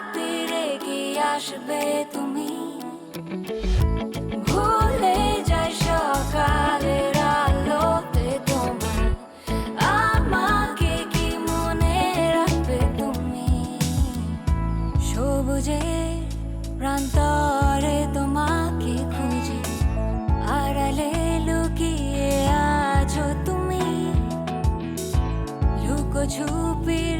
রাত্রিরে কি আসবে তুমি। ভুলে যাই সকালের আমাকে কি মনে রাখবে তুমি? সবুজের প্রান্তরে তোমাকে খুঁজি। আড়ালে লুকিয়ে আছো তুমি। লুকোছুপিরে খেলা